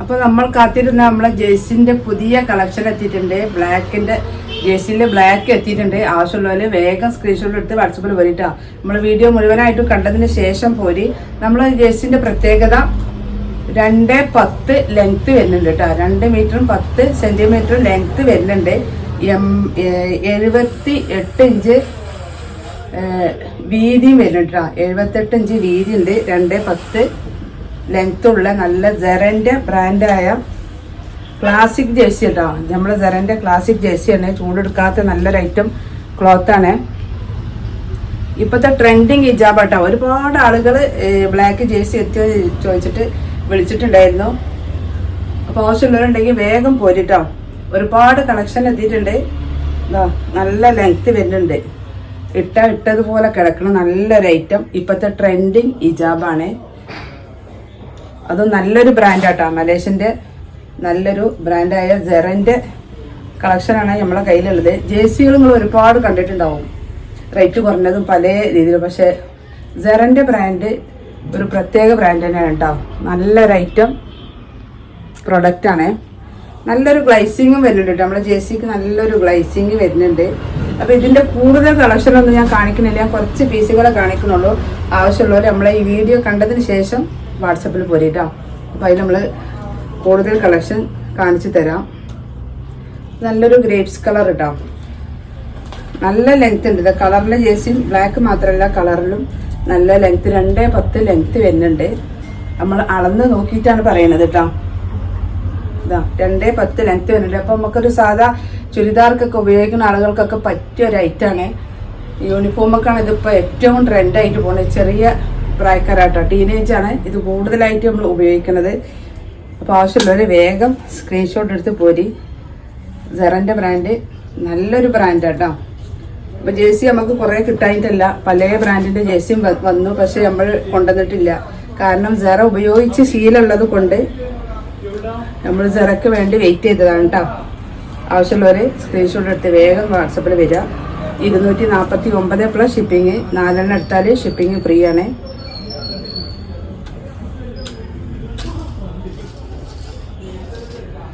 അപ്പോൾ നമ്മൾ കാത്തിരുന്ന നമ്മളെ ജേഴ്സിന്റെ പുതിയ കളക്ഷൻ എത്തിയിട്ടുണ്ട്. ബ്ലാക്കിന്റെ ജേഴ്സിന്റെ ബ്ലാക്ക് എത്തിയിട്ടുണ്ട്. ആവശ്യമുള്ളവര് വേഗം സ്ക്രീൻഷോട്ട് എടുത്ത് വാട്സപ്പിൽ പോയിട്ടാ നമ്മൾ വീഡിയോ മുഴുവനായിട്ട് കണ്ടതിന് ശേഷം പോരി. നമ്മളെ ജേഴ്സിന്റെ പ്രത്യേകത രണ്ട് പത്ത് ലെങ്ത് വരുന്നുണ്ട് കേട്ടോ. രണ്ട് മീറ്ററും പത്ത് സെന്റിമീറ്ററും ലെങ്ത് വരുന്നുണ്ട്. എം എഴുപത്തി എട്ട് ഇഞ്ച് വീതിയും വരുന്നുണ്ട് കേട്ടോ. എഴുപത്തെട്ട് ഇഞ്ച് വീതി ഉണ്ട് രണ്ട് പത്ത് ലെങ്ത് ഉള്ള നല്ല ജെറന്റെ ബ്രാൻഡായ ക്ലാസിക് ജേഴ്സി കേട്ടോ നമ്മൾ ജെറന്റെ ക്ലാസിക് ജേഴ്സിയാണ് ചൂടെടുക്കാത്ത നല്ലൊരു ഐറ്റം ക്ലോത്ത് ആണ്. ഇപ്പോഴത്തെ ട്രെൻഡിങ് ഹിജാബാട്ടോ. ഒരുപാട് ആളുകൾ ബ്ലാക്ക് ജേഴ്സി എത്തിയോ ചോദിച്ചിട്ട് വിളിച്ചിട്ടുണ്ടായിരുന്നു. അപ്പോൾ ആവശ്യമുള്ളവരുണ്ടെങ്കിൽ വേഗം പോരിട്ടോ. ഒരുപാട് കളക്ഷൻ എത്തിയിട്ടുണ്ട്. നല്ല ലെങ്ത്ത് വരുന്നുണ്ട്. ഇട്ട ഇട്ടതുപോലെ കിടക്കണം നല്ലൊരു ഐറ്റം ഇപ്പോഴത്തെ ട്രെൻഡിങ് ഹിജാബാണ്. അത് നല്ലൊരു ബ്രാൻഡാട്ടോ മലേഷ്യന്റെ നല്ലൊരു ബ്രാൻഡായ ജെറന്റെ കളക്ഷനാണ് നമ്മളെ കയ്യിലുള്ളത്. ജേഴ്സികൾ നിങ്ങൾ ഒരുപാട് കണ്ടിട്ടുണ്ടാവും. റേറ്റ് കുറഞ്ഞതും പല രീതിയിൽ പക്ഷേ ജെറന്റെ ബ്രാൻഡ് ഒരു പ്രത്യേക ബ്രാൻഡ് തന്നെയാണ് കേട്ടോ നല്ലൊരു ഐറ്റം പ്രൊഡക്റ്റാണ് നല്ലൊരു ഗ്ലൈസിങ്ങും വരുന്നുണ്ട് നമ്മളെ ജേഴ്സിക്ക് നല്ലൊരു ഗ്ലൈസിങ് വരുന്നുണ്ട്. അപ്പോൾ ഇതിന്റെ കൂടുതൽ കളക്ഷൻ ഒന്നും ഞാൻ കാണിക്കുന്നില്ല. ഞാൻ കുറച്ച് പീസുകളെ കാണിക്കുന്നുള്ളൂ. ആവശ്യമുള്ളവർ നമ്മളെ ഈ വീഡിയോ കണ്ടതിന് ശേഷം വാട്സപ്പിൽ പോരിട്ടോ. അപ്പോൾ അതിൽ നമ്മൾ കൂടുതൽ കളക്ഷൻ കാണിച്ചു തരാം. നല്ലൊരു ഗ്രേപ്സ് കളർ ഇട്ടോ. നല്ല ലെങ്ത് ഉണ്ട്. ഇത് കളറിലെ ജേഴ്സിയും ബ്ലാക്ക് മാത്രമല്ല കളറിലും നല്ല ലെങ്ത് രണ്ടേ പത്ത് ലെങ്ത് വരുന്നുണ്ട്. നമ്മൾ അളന്ന് നോക്കിയിട്ടാണ് പറയണത് കേട്ടോ ഇതാ രണ്ടേ പത്ത് ലെങ്ത് വരുന്നുണ്ട്. അപ്പം നമുക്കൊരു സാധാ ചുരിദാർക്കൊക്കെ ഉപയോഗിക്കുന്ന ആളുകൾക്കൊക്കെ പറ്റിയ ഒരു ഐറ്റാണ് യൂണിഫോമൊക്കെയാണ് ഇതിപ്പോൾ ഏറ്റവും ട്രെൻഡായിട്ട് പോകുന്നത് ചെറിയ പ്രായക്കാരാട്ടോ ടീനേജ് ആണ് ഇത് കൂടുതലായിട്ട് നമ്മൾ ഉപയോഗിക്കുന്നത്. അപ്പോൾ ആവശ്യമുള്ളവർ വേഗം സ്ക്രീൻഷോട്ട് എടുത്ത് പോരി. സെറന്റെ ബ്രാൻഡ് നല്ലൊരു ബ്രാൻഡാട്ടോ അപ്പോൾ ജേഴ്സി നമുക്ക് കുറേ കിട്ടായിട്ടല്ല. പല ബ്രാൻഡിന്റെ ജേഴ്സിയും വന്നു. പക്ഷേ നമ്മൾ കൊണ്ടുവന്നിട്ടില്ല. കാരണം സെറ ഉപയോഗിച്ച് ശീലമുള്ളത് കൊണ്ട് നമ്മൾ സെറയ്ക്ക് വേണ്ടി വെയിറ്റ് ചെയ്തതാണ് കേട്ടോ ആവശ്യമുള്ളവർ സ്ക്രീൻഷോട്ട് എടുത്ത് വേഗം വാട്സപ്പിൽ വരിക. ഇരുന്നൂറ്റി നാൽപ്പത്തി ഒമ്പത് പ്ലസ് ഷിപ്പിംഗ് നാലെണ്ണം എടുത്താൽ ഷിപ്പിംഗ് ഫ്രീ ആണ്.